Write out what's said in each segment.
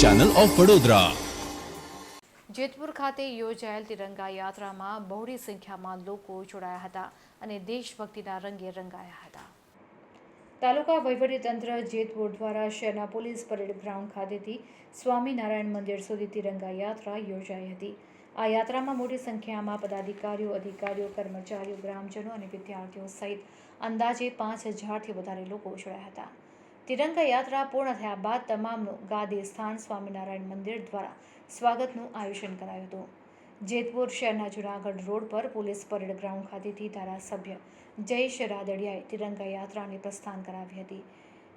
Channel of Vadodara Jetpur ખાતે યોજાયેલ તિરંગા યાત્રામાં બહોળી સંખ્યામાં લોકો જોડાયા હતા અને દેશભક્તિના રંગે રંગાયા હતા. તાલુકા વહીવટીતંત્ર જેતપુર દ્વારા શહેરના પોલીસ પરેડ ગ્રાઉન્ડ ખાતેથી સ્વામિનારાયણ મંદિર સુધી તિરંગા યાત્રા યોજાઈ હતી. આ યાત્રામાં મોટી સંખ્યામાં પદાધિકારીઓ, અધિકારીઓ, કર્મચારીઓ, ગ્રામજનો અને વિદ્યાર્થીઓ સહિત અંદાજે પાંચ હજારથી વધારે લોકો જોડાયા હતા. તિરંગા યાત્રા પૂર્ણ થયા બાદ તમામનું ગાદી સ્થાન સ્વામિનારાયણ મંદિર દ્વારા સ્વાગતનું આયોજન કરાયું હતું. જેતપુર શહેરના જુનાગઢ રોડ પર પોલીસ પરેડ ગ્રાઉન્ડ ખાતેથી ધારાસભ્ય જયેશ રાદડિયાએ તિરંગા યાત્રાને પ્રસ્થાન કરાવી હતી,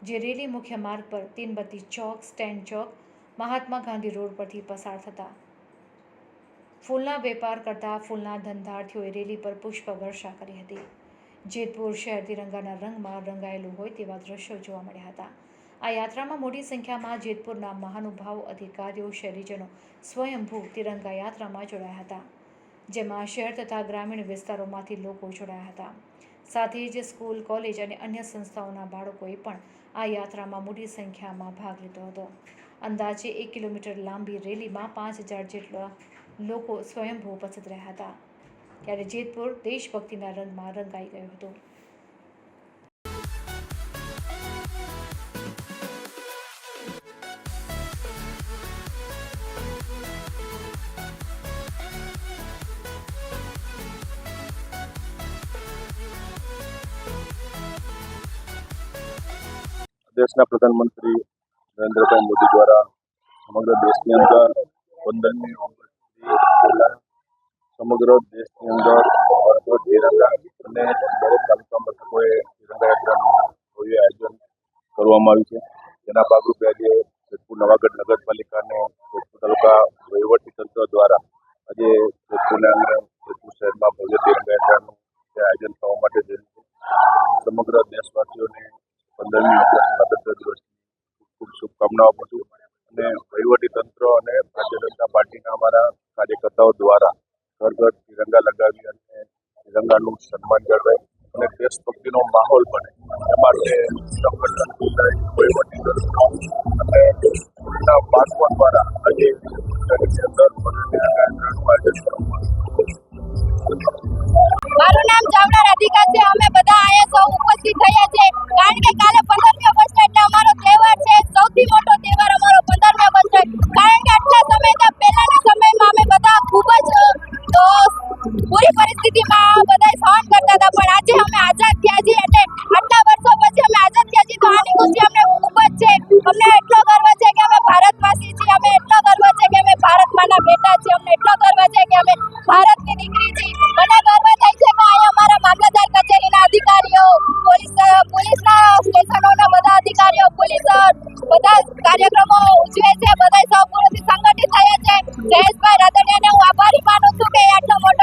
જે રેલી મુખ્ય માર્ગ પર તીનબત્તી ચોક સ્ટેન્ડ ચોક, મહાત્મા ગાંધી રોડ પરથી પસાર થતા. ફૂલના વેપાર કરતા ફૂલના ધંધાર્થીઓએ રેલી પર પુષ્પ વર્ષા કરી હતી. જેતપુર શહેર તિરંગાના રંગમાં રંગાયેલું હોય તેવા દ્રશ્યો જોવા મળ્યા હતા. આ યાત્રામાં મોટી સંખ્યામાં જેતપુરના મહાનુભાવ, અધિકારીઓ, શહેરીજનો સ્વયંભૂ તિરંગા યાત્રામાં જોડાયા હતા, જેમાં શહેર તથા ગ્રામીણ વિસ્તારોમાંથી લોકો જોડાયા હતા. સાથે જ સ્કૂલ, કોલેજ અને અન્ય સંસ્થાઓના બાળકોએ પણ આ યાત્રામાં મોટી સંખ્યામાં ભાગ લીધો હતો. અંદાજે એક કિલોમીટર લાંબી રેલીમાં પાંચ હજાર જેટલા લોકો સ્વયંભૂ ઉપસ્થિત રહ્યા હતા. ત્યારે જેતપુર દેશભક્તિના રંગમાં રંગાઈ ગયું હતું. દેશના પ્રધાનમંત્રી નરેન્દ્રભાઈ મોદી દ્વારા સમગ્ર દેશની અંદર પંદરમી ઓગસ્ટથી પહેલા સમગ્ર દેશની અંદર ભરપૂર તિરંગા અને દરેક તાલુકા મથકોએ તિરંગા યાત્રાનું ભવ્ય આયોજન કરવામાં આવ્યું છે. જેના ભાગરૂપે આજે જેતપુર નવાગઢ નગરપાલિકાને જેતપુર તાલુકા વહીવટી તંત્ર દ્વારા આજે જેતપુરના અંદર જેતપુર શહેરમાં ભવ્ય તિરંગા યાત્રાનું આયોજન થવા માટે થયું છે. સમગ્ર દેશવાસીઓને પંદરમી ઓગસ્ટના ગણતંત્ર દિવસની ખૂબ ખૂબ શુભકામનાઓ આપું છું. અને વહીવટી તંત્ર અને ભારતીય જનતા પાર્ટીના અમારા કાર્યકર્તાઓ દ્વારા ઘર ઘર તિરંગા લગાવી અને તિરંગાનું સન્માન જળવાય અને દેશભક્તિનો માહોલ બને. એ માટે સંગઠન વહીવટી તંત્ર અને એના બાળકો દ્વારા આજે મારું નામ ચાવડા રાધિકા છે. અમે બધા અહીંયા સૌ ઉપસ્થિત થયા છે કારણ કે કાલે પંદરમી ઓગસ્ટ એટલે અમારો તહેવાર છે. સૌથી મોટો તહેવાર અમારો પંદરમી ઓગસ્ટ કારણ કે આટલા સમય પહેલાના જોઈએ છે બધા સૌ સંગઠિત થયા છે. જયેશભાઈ રાદડિયાને હું આભારી માનું છું કે આટલો મોટો